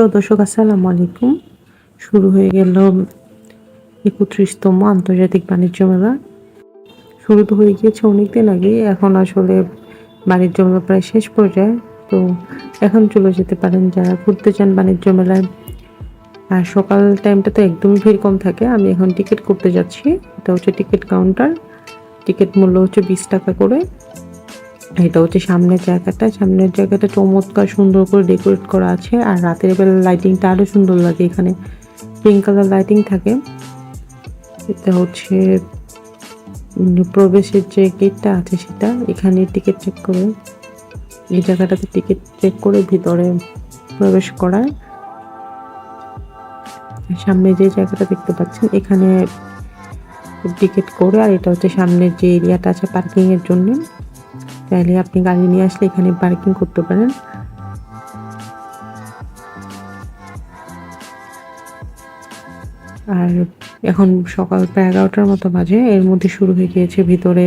প্রিয় দর্শক, আসসালামু আলাইকুম। শুরু হয়ে গেল একত্রিশতম আন্তর্জাতিক বাণিজ্য মেলা। শুরু তো হয়ে গিয়েছে অনেকদিন আগে এখন আসলে বাণিজ্য মেলা প্রায় শেষ পর্যায়ে। তো এখন চলে যেতে পারেন যারা ঘুরতে চান বাণিজ্য মেলায়। আর সকাল টাইমটা তো একদমই ভিড় কম থাকে, আমি এখন টিকিট করতে যাচ্ছি। এটা হচ্ছে টিকিট কাউন্টার টিকিট মূল্য হচ্ছে বিশ টাকা করে। এটা হচ্ছে সামনের জায়গাটা। সামনের জায়গাটা চমৎকার সুন্দর করে ডেকোরেট করা আছে। আর রাতের বেলা লাইটিংটা আরও সুন্দর লাগে এখানে। পিঙ্ক কালার লাইটিং থাকে। এটা হচ্ছে প্রবেশের যে গেটটা আছে সেটা, এখানে টিকিট চেক করে। এই জায়গাটাতে টিকিট চেক করে ভিতরে প্রবেশ করায় সামনে যে জায়গাটা দেখতে পাচ্ছেন, এখানে টিকিট করে। আর এটা হচ্ছে সামনের যে এরিয়াটা আছে পার্কিং এর জন্য। চাইলে আপনি গাড়ি নিয়ে আসলে এখানে পার্কিং করতে পারেন। আর এখন সকাল প্রায় এগারোটার মতো বাজে, এর মধ্যে শুরু হয়ে গিয়েছে ভিতরে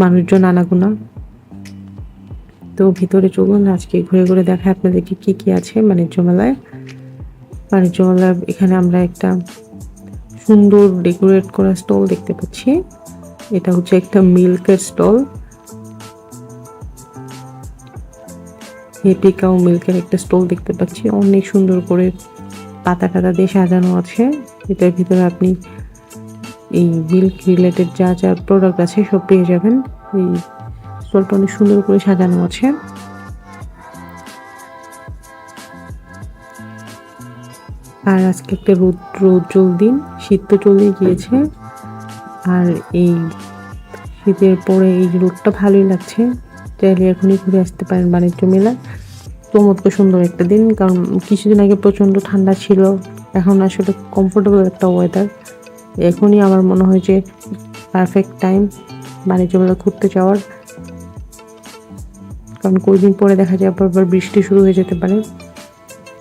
মানুষজন আনাগোনা। তো ভিতরে চলুন, আজকে ঘুরে ঘুরে দেখা আপনাদেরকে কি কি আছে বাণিজ্য মেলায়। বাণিজ্য মেলায় এখানে আমরা একটা সুন্দর ডেকোরেট করা স্টল দেখতে পাচ্ছি। এটা হচ্ছে একটা মিল্কের স্টল হেপিকাও মিল্কের একটা স্টল দেখতে পাচ্ছি। অনেক সুন্দর করে পাতা টাতা দিয়ে সাজানো আছে। এটার ভিতরে আপনি এই মিল্ক রিলেটেড যা যা প্রোডাক্ট আছে সব পেয়ে যাবেন। এই স্টলটা অনেক সুন্দর করে সাজানো আছে। আর আজকে একটা রোদ রোদ্রল দিন শীত তো চলে গিয়েছে। আর এই শীতের পরে এই রোদটা ভালোই লাগছে। চাইলে এখনই ঘুরে আসতে পারেন বাণিজ্য মেলা। চমৎকার সুন্দর একটা দিন, কারণ কিছুদিন আগে প্রচণ্ড ঠান্ডা ছিল। এখন আসলে কমফোর্টেবল একটা ওয়েদার এখনই আমার মনে হয় যে পারফেক্ট টাইম বাণিজ্য মেলা ঘুরতে যাওয়ার। কারণ কয়েকদিন পরে দেখা যায় আবার আবার বৃষ্টি শুরু হয়ে যেতে পারে।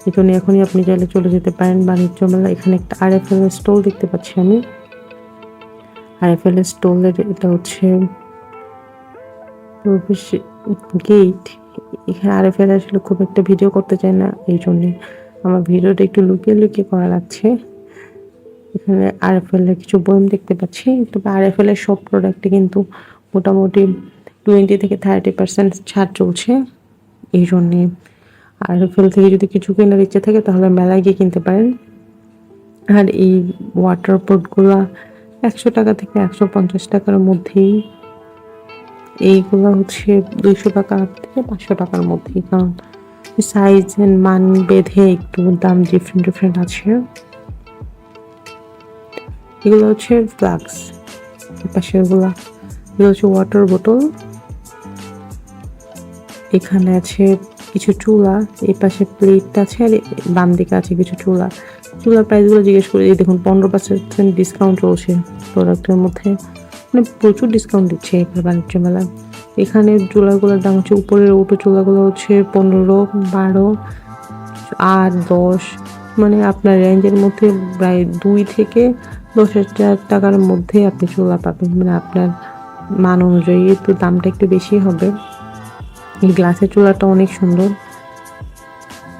এই জন্য এখনই আপনি চাইলে চলে যেতে পারেন বাণিজ্য মেলা। এখানে একটা আর এফ এল স্টল দেখতে পাচ্ছি আমি। আর এফ এল স্টলের এটা হচ্ছে গেট এখানে আর এফ এল আসলে খুব একটা ভিডিও করতে চায় না, এই জন্যে আমার ভিডিওটা একটু লুকিয়ে লুকিয়ে করা লাগছে। এখানে আর এফ এল এর কিছু বইম দেখতে পাচ্ছি, তবে এল এর সব প্রোডাক্টে কিন্তু মোটামুটি টোয়েন্টি থেকে থার্টি পার্সেন্ট ছাড় চলছে, এই জন্যে। আর এফ এল থেকে যদি কিছু কেনার ইচ্ছে থাকে তাহলে মেলায় গিয়ে কিনতে পারেন। আর এই ওয়াটার বোর্ডগুলো একশো টাকা থেকে একশো পঞ্চাশ টাকার মধ্যেই এইগুলো হচ্ছে দুইশো টাকা থেকে পাঁচশো টাকার মধ্যে, কারণ সাইজ মান বেঁধে একটু দাম ডিফারেন্ট ডিফারেন্ট আছে। এগুলো হচ্ছে ফ্লাক্স পাশে এগুলো এগুলো হচ্ছে ওয়াটার বোতল এখানে আছে কিছু চুলা এই পাশে প্লেট আছে আর বাম দিকে আছে কিছু চুলা। চুলার প্রাইসগুলো জিজ্ঞেস করে দেখুন, পনেরো পার্সেন্ট ডিসকাউন্ট চলছে প্রোডাক্টের মধ্যে। মানে প্রচুর ডিসকাউন্ট দিচ্ছে এবার বাণিজ্য মেলা এখানে চুলাগুলোর দাম হচ্ছে উপরের ওটো চুলাগুলো হচ্ছে পনেরো, বারো, আট, দশ মানে আপনার রেঞ্জের মধ্যে প্রায় দুই থেকে দশ হাজার টাকার মধ্যে আপনি চুলা পাবেন। মানে আপনার মান অনুযায়ী একটু দামটা একটু বেশি হবে। এই গ্লাসের চুলাটা অনেক সুন্দর।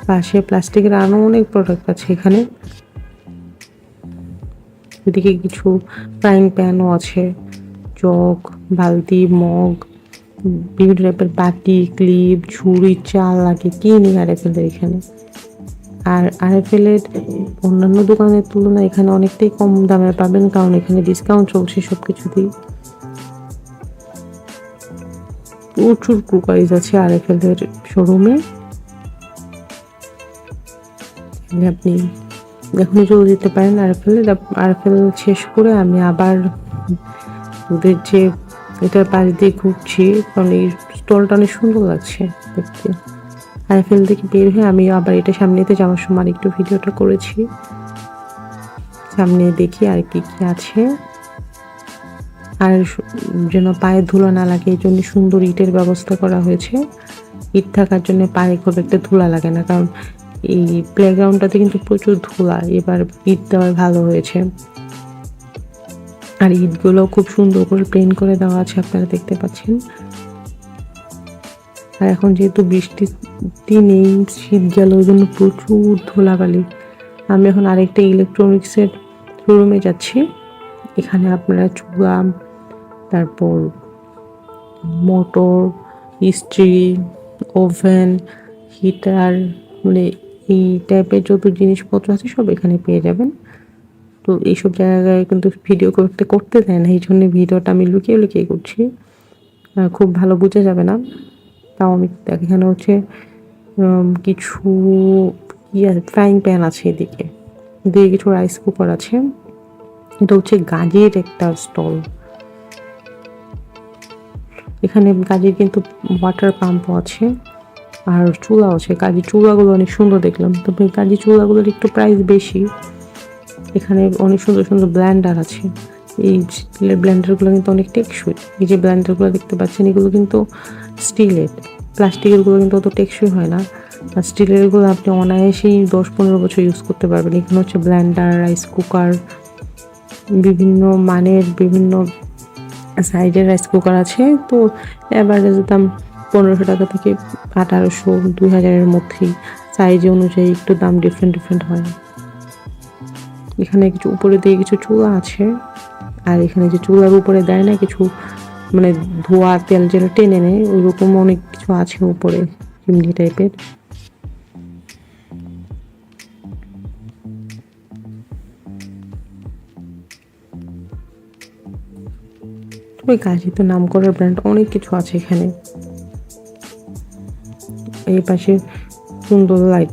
পাশে প্লাস্টিকের আরও অনেক প্রোডাক্ট আছে এখানে। এদিকে কিছু ফ্রাইং প্যানও আছে। জগ বালতি, মগ, বিভিন্ন টাইপের বাটি ক্লিপ ঝুড়ি চাল লাগে কি নেই আর এফেলের এখানে? আর আর এফেলের অন্যান্য দোকানের তুলনায় এখানে অনেকটাই কম দামে পাবেন, কারণ এখানে ডিসকাউন্ট চলছে সব কিছুতেই প্রচুর কুকারিজ আছে আর এফেলের শোরুমে আপনি এখনই চলে যেতে পারেন আরএফএল আরএফএল শেষ করে আমি আবার ওদের যে এটার পাশ দিয়ে ঘুরছি কারণ এই স্টলটা অনেক সুন্দর লাগছে দেখতে। আরএফএল থেকে বের হয়ে আমি আবার এটা সামনে সামনেতে যাওয়ার সময় একটু ভিডিওটা করেছি। সামনে দেখি আর কি কি আছে। আর যেন পায়ে ধুলো না লাগে, এই জন্য সুন্দর ইটের ব্যবস্থা করা হয়েছে। ইট থাকার জন্য পায়ে খুব একটা ধুলা লাগে না, কারণ এই প্লেগ্রাউন্ডটাতে কিন্তু প্রচুর ধুলা, এবার ইট দেওয়ায় ভালো হয়েছে। আর ইটগুলো খুব সুন্দর করে প্লেন করে দেওয়া আছে, আপনারা দেখতে পাচ্ছেন। আর এখন যেহেতু বৃষ্টি দিনেই শীত গেল ওই জন্য প্রচুর ধুলাবালি। আমি এখন আরেকটা ইলেকট্রনিক্সের শোরুমে যাচ্ছি। এখানে আপনারা চুলা তারপর মোটর ইস্ত্রি ওভেন হিটার মানে এই টাইপের যত জিনিসপত্র আছে সব এখানে পেয়ে যাবেন। তো এইসব জায়গায় কিন্তু ভিডিও করতে করতে দেয় না, এই জন্য ভিডিওটা আমি লুকিয়ে লুকিয়ে করছি। খুব ভালো বোঝা যাবে না। তাও আমি এখানে হচ্ছে কিছু ইয়ে ফ্রাইং প্যান আছে এদিকে। এদিকে কিছু রাইস কুকার আছে। এটা হচ্ছে গাজের একটা স্টল এখানে গাজের কিন্তু ওয়াটার পাম্পও আছে, আর চুলাও আছে। কাজী চুলাগুলো অনেক সুন্দর দেখলাম। তবে কাজী চুলাগুলোর একটু প্রাইস বেশি। এখানে অনেক সুন্দর সুন্দর ব্ল্যান্ডার আছে। এই স্টিলের ব্ল্যান্ডারগুলো কিন্তু অনেক টেকসই। এই যে ব্ল্যান্ডারগুলো দেখতে পাচ্ছেন, এগুলো কিন্তু স্টিলের প্লাস্টিকেরগুলো কিন্তু অত টেকসই হয় না। আর স্টিলেরগুলো আপনি অনায়াসেই দশ পনেরো বছর ইউজ করতে পারবেন। এখানে হচ্ছে ব্ল্যান্ডার রাইস কুকার বিভিন্ন মানের বিভিন্ন সাইজের রাইস কুকার আছে। তো অ্যাভারেজ দাম পনেরোশো টাকা থেকে আঠারোশো, দুই হাজারের মধ্যেই। সাইজ অনুযায়ী একটু দাম ডিফারেন্ট ডিফারেন্ট হয়। এখানে কিছু উপরে দিয়ে কিছু চুলা আছে। আর এখানে যে চুলার উপরে দেয় না কিছু মানে ধোয়া তেল যেটা টেনে নেয়, ওইরকম অনেক কিছু আছে উপরে, চিমনি টাইপের ওই কাজে তো নাম করার ব্র্যান্ড অনেক কিছু আছে এখানে। এই পাশে সুন্দর লাইট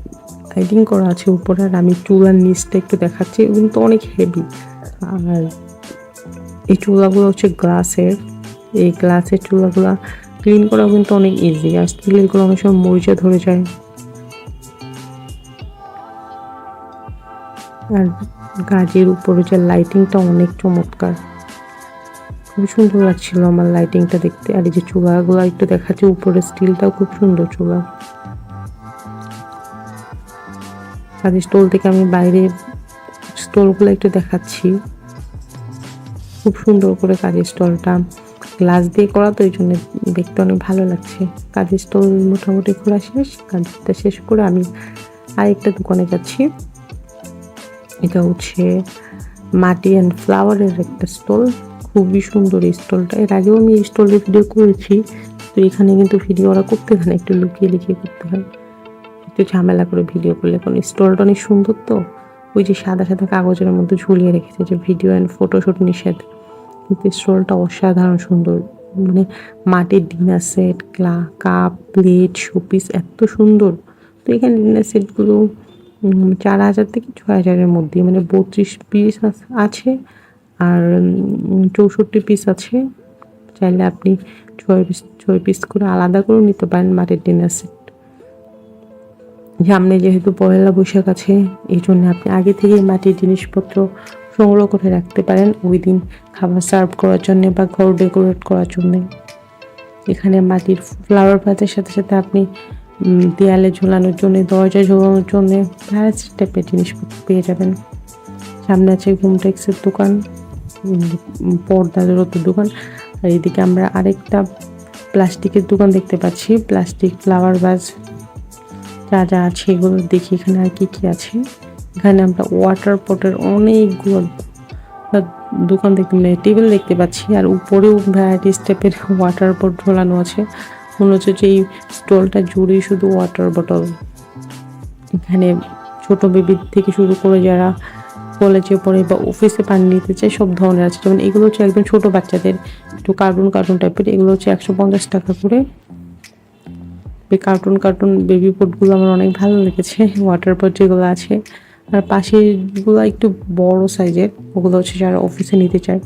লাইটিং করা আছে উপরে আর আমি চুলার নিচটা একটু দেখাচ্ছি, এগুলো কিন্তু অনেক হেভি আর এই চুলাগুলো হচ্ছে গ্লাসের, এই গ্লাসের চুলাগুলো ক্লিন করা কিন্তু অনেক ইজি আর স্টিলেরগুলো অনেক সময় মরিচা ধরে যায়। আর গাজের উপরে যে লাইটিংটা অনেক চমৎকার। খুব সুন্দর লাগছিল আমার লাইটিংটা দেখতে। আর এই যে চুলাগুলো একটু দেখাচ্ছে, উপরে স্টিলটাও খুব সুন্দর চুলা। কাজের স্টল থেকে আমি বাইরে স্টলগুলো একটু দেখাচ্ছি। খুব সুন্দর করে কাজের স্টলটা গ্লাস দিয়ে করা তো এই জন্য দেখতে অনেক ভালো লাগছে। কাজের স্টল মোটামুটি ঘোরা শেষ কাজটা শেষ করে আমি আরেকটা দোকানে যাচ্ছি। এটা হচ্ছে মাটি অ্যান্ড ফ্লাওয়ারের একটা স্টল খুবই সুন্দর এই স্টলটা এর আগেও আমি এই স্টলের ভিডিও করেছি। তো এখানে কিন্তু ভিডিও ওরা করতে হয় না, একটু লুকিয়ে লুকিয়ে করতে হয়। একটু ঝামেলা করে ভিডিও করলে। কারণ স্টলটা অনেক সুন্দর তো। ওই যে সাদা সাদা কাগজের মধ্যে ঝুলিয়ে রেখেছে যে ভিডিও অ্যান্ড ফটোশুট নিষেধ। কিন্তু স্টলটা অসাধারণ সুন্দর। মানে মাটির ডিনার সেট ক্লা, কাপ প্লেট শোপিস এত সুন্দর। তো এখানে ডিনার সেটগুলো চার হাজার থেকে ছয় হাজারের মধ্যে মানে বত্রিশ পিস আছে। আর চৌষট্টি পিস আছে। চাইলে আপনি ছয় পিস ছয় পিস করে আলাদা করেও নিতে পারেন মাটির ডিনার সেট সামনে যেহেতু পয়লা বৈশাখ আছে এই জন্য আপনি আগে থেকে মাটির জিনিসপত্র সংগ্রহ করে রাখতে পারেন ওই দিন খাবার সার্ভ করার জন্য বা ঘর ডেকোরেট করার জন্য। এখানে মাটির ফ্লাওয়ার পাতের সাথে সাথে আপনি দেয়ালে ঝোলানোর জন্য দরজা ঝোলানোর জন্য ভ্যারাইটি টাইপের জিনিসপত্র পেয়ে যাবেন। সামনে আছে ঘুমটেক্সের দোকান উম, পর্দা জড়তের দোকান। আর এদিকে আমরা আরেকটা প্লাস্টিকের দোকান দেখতে পাচ্ছি প্লাস্টিক ফ্লাওয়ার বাজ যা যা আছে এগুলো দেখি এখানে আর কি কি আছে। এখানে আমরা ওয়াটার পটের অনেকগুলো দোকান দেখতে মানে টেবিল দেখতে পাচ্ছি আর উপরেও ভ্যারাইটি স্টেপের ওয়াটার পট ঝোলানো আছে। মনে হচ্ছে যে এই স্টলটা জুড়েই শুধু ওয়াটার বটল এখানে ছোট বেবি থেকে শুরু করে যারা কলেজে পড়ে বা অফিসে পানি নিতে চায়, সব ধরনের আছে। যেমন এগুলো হচ্ছে একদম ছোট বাচ্চাদের, একটু কার্টুন কার্টুন টাইপের এগুলো হচ্ছে একশো পঞ্চাশ টাকা করে কার্টুন কার্টুন বেবি পটগুলো আমার অনেক ভালো লেগেছে ওয়াটার পট যেগুলো আছে। আর পাশেরগুলো একটু বড় সাইজের ওগুলো হচ্ছে যারা অফিসে নিতে চায়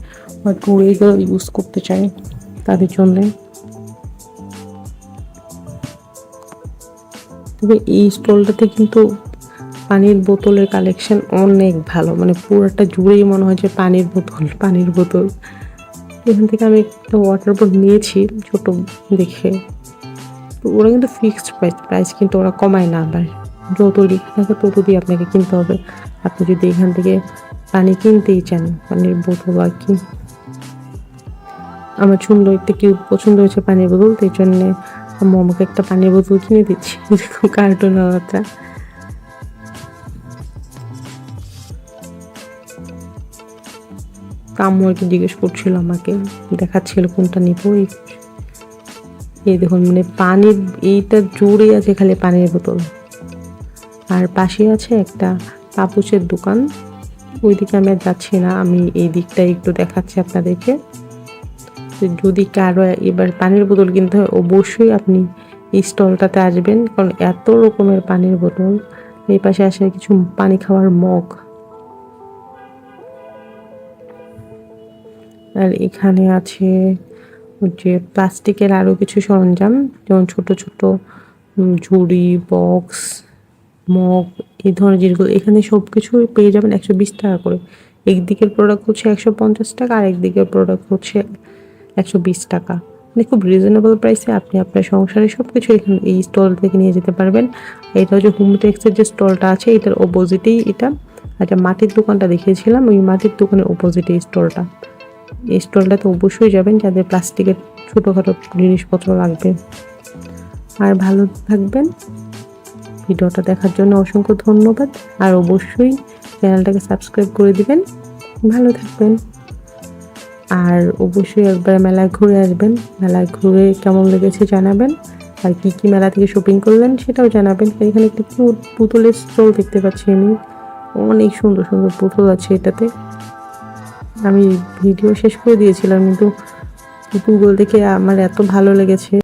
বা ট্যুরে এগুলো ইউজ করতে চায় তাদের জন্য। তবে এই স্টলটাতে কিন্তু পানির বোতলের কালেকশন অনেক ভালো মানে পুরোটা জুড়েই মনে হয় যে পানির বোতল পানির বোতল। এখান থেকে আমি একটা ওয়াটার বোট নিয়েছি, ছোট দেখে। তো ওরা কিন্তু ফিক্সড প্রাইস প্রাইস কিন্তু ওরা কমায় না আবার। যত লেখা থাকে তত দিয়ে আপনাকে কিনতে হবে। আপনি যদি এখান থেকে পানি কিনতেই চান, পানির বোতল আর কি। আমার সুন্দর একটা কিউব পছন্দ হয়েছে পানির বোতল, তো এই জন্যে মোমোকে একটা পানির বোতল কিনে দিচ্ছি। দেখো কার্টুন আলাদা। আম্মু আর কি জিজ্ঞেস করছিল আমাকে, দেখাচ্ছিল কোনটা নিবো এই দেখুন মানে পানির এইটা জুড়ে আছে খালি পানির বোতল। আর পাশে আছে একটা পাপুচের দোকান। ওইদিকে আমি যাচ্ছি না, আমি এই দিকটা একটু দেখাচ্ছি আপনাদেরকে। যদি কারও এবার পানির বোতল কিনতে হয়, অবশ্যই আপনি এই স্টলটাতে আসবেন, কারণ এত রকমের পানির বোতল। এই পাশে আসে কিছু পানি খাওয়ার মগ। আর এখানে আছে যে প্লাস্টিকের আরও কিছু সরঞ্জাম, যেমন ছোট ছোট ঝুড়ি, বক্স, মগ এই ধরনের জিনিসগুলো এখানে সব কিছু পেয়ে যাবেন একশো বিশ টাকা করে। একদিকের প্রোডাক্ট হচ্ছে একশো পঞ্চাশ টাকা, আর একদিকের প্রোডাক্ট হচ্ছে একশো বিশ টাকা। মানে খুব রিজনেবল প্রাইসে আপনি আপনার সংসারে সব কিছু এখানে, এই স্টল থেকে নিয়ে যেতে পারবেন। এটা হচ্ছে হোমটেক্সের যে স্টলটা আছে, এটার অপোজিটেই এটা। আচ্ছা মাটির দোকানটা দেখিয়েছিলাম, ওই মাটির দোকানের অপোজিটে স্টলটা স্টলটাতে অবশ্যই যাবেন, যাদের প্লাস্টিকের ছোটোখাটো জিনিসপত্র লাগবে। আর ভালো থাকবেন। ভিডিওটা দেখার জন্য অসংখ্য ধন্যবাদ। আর অবশ্যই চ্যানেলটাকে সাবস্ক্রাইব করে দিবেন। ভালো থাকবেন। আর অবশ্যই একবার মেলায় ঘুরে আসবেন। মেলায় ঘুরে কেমন লেগেছে জানাবেন। আর কি কি মেলা থেকে শপিং করলেন সেটাও জানাবেন। এখানে একটি পুতুলের স্টল দেখতে পাচ্ছি আমি। অনেক সুন্দর সুন্দর পুতুল আছে এটাতে। আমি ভিডিও শেষ করে দিয়েছিলাম কিন্তু গুগল দেখে আমার এত ভালো লেগেছে।